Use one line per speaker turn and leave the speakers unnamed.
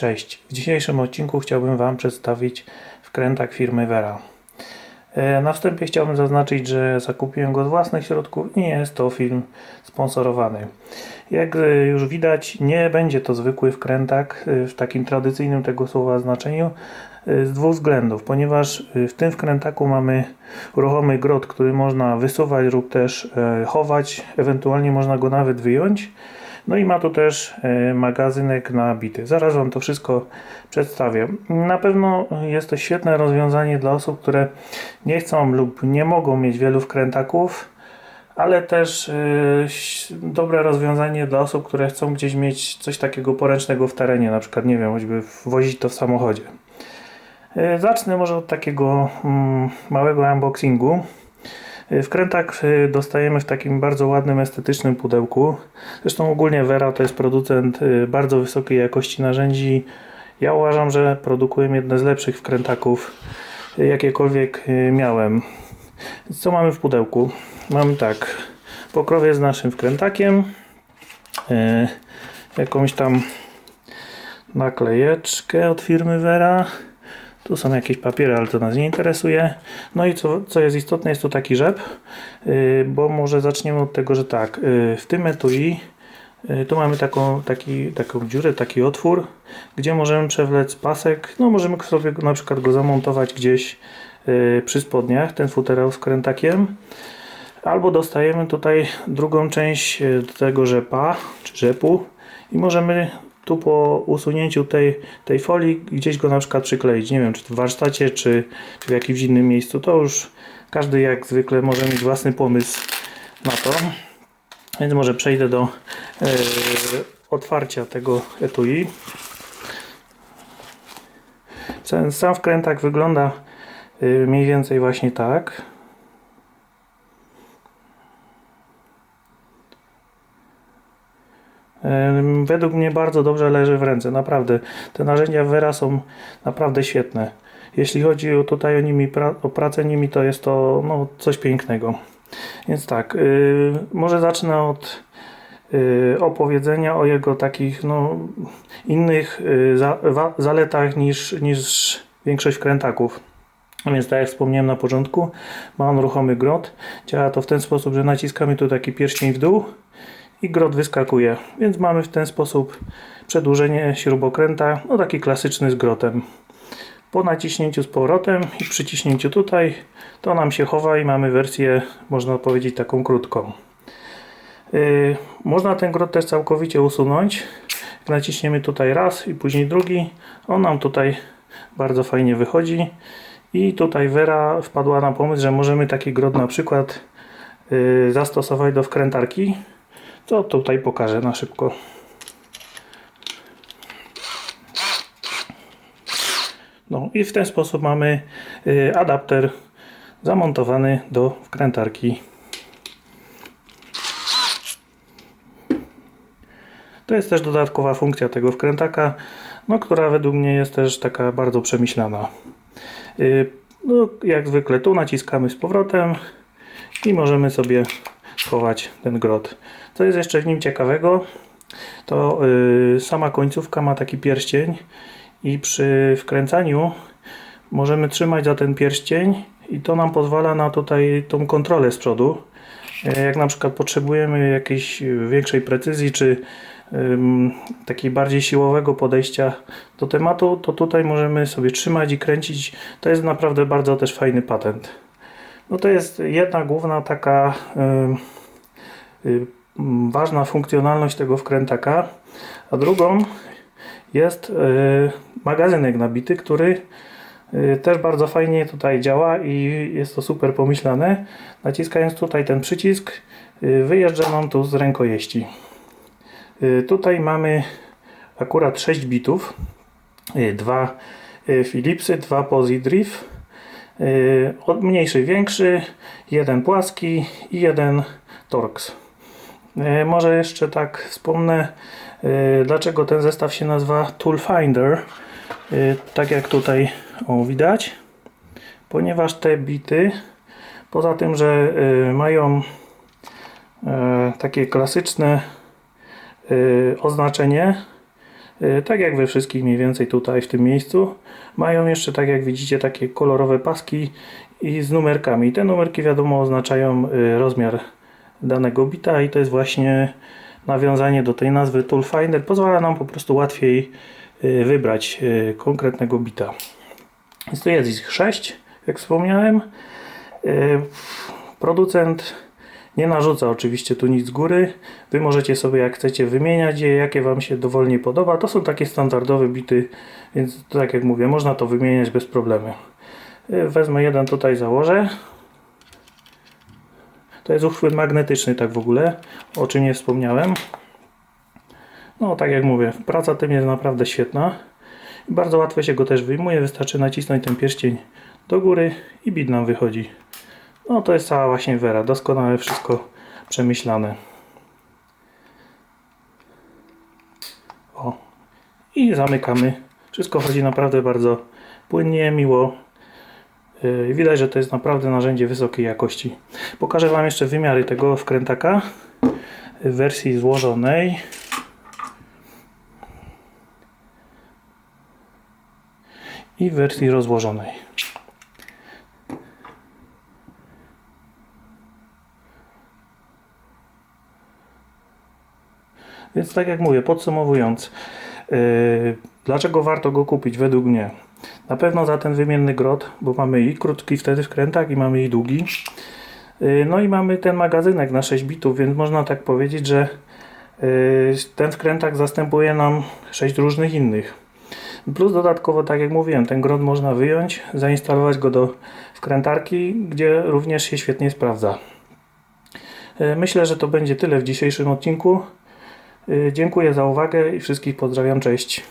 Cześć, w dzisiejszym odcinku chciałbym Wam przedstawić wkrętak firmy Vera. E, Na wstępie chciałbym zaznaczyć, że zakupiłem go z własnych środków i nie jest to film sponsorowany. Jak e, już widać, nie będzie to zwykły wkrętak e, w takim tradycyjnym tego słowa znaczeniu z dwóch względów, ponieważ w tym wkrętaku mamy ruchomy grot, który można wysuwać lub też chować, ewentualnie można go nawet wyjąć. No i ma tu też e, magazynek na bity. Zaraz Wam to wszystko przedstawię. Na pewno jest to świetne rozwiązanie dla osób, które nie chcą lub nie mogą mieć wielu wkrętaków, ale też e, dobre rozwiązanie dla osób, które chcą gdzieś mieć coś takiego poręcznego w terenie, na przykład, nie wiem, choćby wozić to w samochodzie. E, Zacznę może od takiego mm, małego unboxingu. Wkrętak e, dostajemy w takim bardzo ładnym, estetycznym pudełku. Zresztą ogólnie Vera to jest producent e, bardzo wysokiej jakości narzędzi. Ja uważam, że produkuję jedne z lepszych wkrętaków, e, jakiekolwiek miałem. Co mamy w pudełku? Mamy tak, pokrowiec z naszym wkrętakiem, jakąś tam naklejeczkę od firmy Vera. Tu są jakieś papiery, ale to nas nie interesuje. No i co, co jest istotne, jest tu taki rzep, yy, bo może zaczniemy od tego, że tak, yy, w tym etui yy, tu mamy taką, taki, taką dziurę, taki otwór, gdzie możemy przewlec pasek, no możemy sobie na przykład go zamontować gdzieś przy spodniach, ten futerał z krętakiem. Albo dostajemy tutaj drugą część tego rzepa, czy rzepu i możemy tu po usunięciu tej, tej folii gdzieś go na przykład przykleić. Nie wiem, czy w warsztacie, czy, czy w jakimś innym miejscu. To już każdy jak zwykle może mieć własny pomysł na to. Więc może przejdę do e, otwarcia tego etui. Sam, sam wkrętak wygląda e, mniej więcej właśnie tak. Według mnie bardzo dobrze leży w ręce, naprawdę. Te narzędzia Vera są naprawdę świetne. Jeśli chodzi o tutaj o, nimi, o pracę nimi, to jest to no, coś pięknego. Więc tak, y, może zacznę od y, opowiedzenia o jego takich no, innych y, za, wa, zaletach niż, niż większość wkrętaków. A więc tak jak wspomniałem na początku, ma on ruchomy grot. Działa to w ten sposób, że naciskamy tu taki pierścień w dół i grot wyskakuje. Więc mamy w ten sposób przedłużenie śrubokręta, no taki klasyczny z grotem. Po naciśnięciu z powrotem i przyciśnięciu tutaj, to nam się chowa i mamy wersję, można powiedzieć, taką krótką. Yy, można ten grot też całkowicie usunąć. Naciśniemy tutaj raz i później drugi, on nam tutaj bardzo fajnie wychodzi. I tutaj Vera wpadła na pomysł, że możemy taki grot na przykład yy, zastosować do wkrętarki. To tutaj pokażę na szybko. No i w ten sposób mamy y, adapter zamontowany do wkrętarki. To jest też dodatkowa funkcja tego wkrętaka, no, która według mnie jest też taka bardzo przemyślana. Y, No, jak zwykle tu naciskamy z powrotem i możemy sobie schować ten grot. Co jest jeszcze w nim ciekawego, to y, sama końcówka ma taki pierścień i przy wkręcaniu możemy trzymać za ten pierścień i to nam pozwala na tutaj tą kontrolę z przodu. E, Jak na przykład potrzebujemy jakiejś większej precyzji czy ym, takiej bardziej siłowego podejścia do tematu, to tutaj możemy sobie trzymać i kręcić. To jest naprawdę bardzo też fajny patent. No to jest jedna główna taka ym, y, m, ważna funkcjonalność tego wkrętaka, a drugą jest y, magazynek nabity, który y, też bardzo fajnie tutaj działa i jest to super pomyślane. Naciskając tutaj ten przycisk, y, wyjeżdża nam tu z rękojeści. Y, Tutaj mamy akurat 6 bitów, y, dwa y, Philipsy, dwa Pozidriv, y, od mniejszy większy, jeden płaski i jeden Torx. Y, Może jeszcze tak wspomnę, y, dlaczego ten zestaw się nazywa Tool Finder. Y, Tak jak tutaj o, widać, ponieważ te bity, poza tym, że y, mają y, takie klasyczne y, oznaczenie Y, Tak jak we wszystkich mniej więcej tutaj w tym miejscu. Mają jeszcze, tak jak widzicie, takie kolorowe paski i z numerkami. Te numerki wiadomo oznaczają y, rozmiar danego bita i to jest właśnie nawiązanie do tej nazwy Tool Finder. Pozwala nam po prostu łatwiej y, wybrać konkretnego bita. Więc tu jest ich 6, jak wspomniałem. Producent nie narzuca oczywiście tu nic z góry. Wy możecie sobie jak chcecie wymieniać je, jakie Wam się dowolnie podoba. To są takie standardowe bity, więc tak jak mówię, można to wymieniać bez problemu. Y, Wezmę jeden tutaj, założę. To jest uchwyt magnetyczny tak w ogóle, o czym nie wspomniałem. No tak jak mówię, praca tym jest naprawdę świetna. Bardzo łatwo się go też wyjmuje, wystarczy nacisnąć ten pierścień do góry i bit nam wychodzi. No to jest cała właśnie Wera, doskonale wszystko przemyślane. O. I zamykamy. Wszystko chodzi naprawdę bardzo płynnie, miło. Yy, Widać, że to jest naprawdę narzędzie wysokiej jakości. Pokażę Wam jeszcze wymiary tego wkrętaka w wersji złożonej. I w wersji rozłożonej. Więc tak jak mówię, podsumowując, yy, dlaczego warto go kupić według mnie? Na pewno za ten wymienny grot, bo mamy i krótki wtedy wkrętak i mamy i długi. Yy, no i mamy ten magazynek na 6 bitów, więc można tak powiedzieć, że yy, ten wkrętak zastępuje nam 6 różnych innych. Plus dodatkowo, tak jak mówiłem, ten grot można wyjąć, zainstalować go do wkrętarki, gdzie również się świetnie sprawdza. Yy, Myślę, że to będzie tyle w dzisiejszym odcinku. Yy, Dziękuję za uwagę i wszystkich pozdrawiam. Cześć.